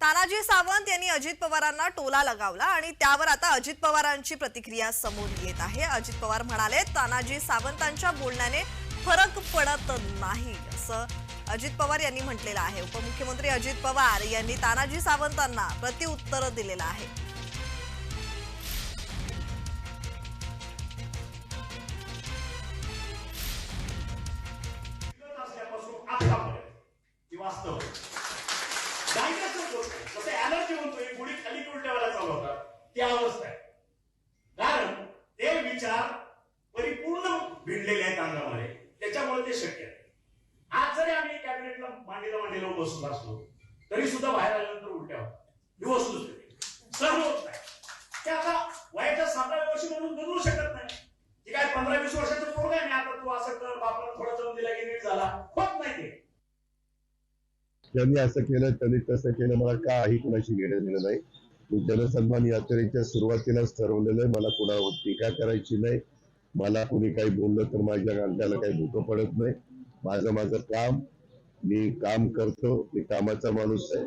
तानाजी सावंत यांनी अजित पवारांना टोला लगावला आणि त्यावर आता अजित पवारांची प्रतिक्रिया समोर येत आहे. अजित पवार म्हणाले तानाजी सावंतांच्या बोलण्याने फरक पडत नाही असं अजित पवार यांनी म्हटलेलं आहे. उपमुख्यमंत्री अजित पवार यांनी तानाजी सावंतांना प्रतिउत्तर दिलेलं आहे. त्या ती अवस्था आहे. कारण ते विचार परिपूर्ण भिडलेले आहेत अंगामध्ये. त्याच्यामुळे ते शक्य आहे. आज जरी आम्ही कॅबिनेटला मांडीला मांडीला बसलो असलो तरी सुद्धा बाहेर आल्यानंतर उलट्या होतात. ही वस्तू सर्व होत नाही. ते आता वयाच्या सातव्या वर्षी म्हणून बदलू शकत नाही. जे काय पंधरा वीस वर्षाचं पोरग आहे आता तू असं कर बापाला थोडा जाऊन दिला की नीट झाला. होत नाही ते. त्यांनी असं केलं त्यांनी तसं केलं मला काही कुणाशी घेणं दिलं नाही. मी जनसन्मान यात्रेच्या सुरुवातीलाच ठरवलेलं आहे मला कुणावर टीका करायची नाही. मला कुणी काही बोललं तर माझ्या गांड्याला काही धोकं पडत नाही. माझं माझं काम मी काम करतो मी कामाचा माणूस आहे.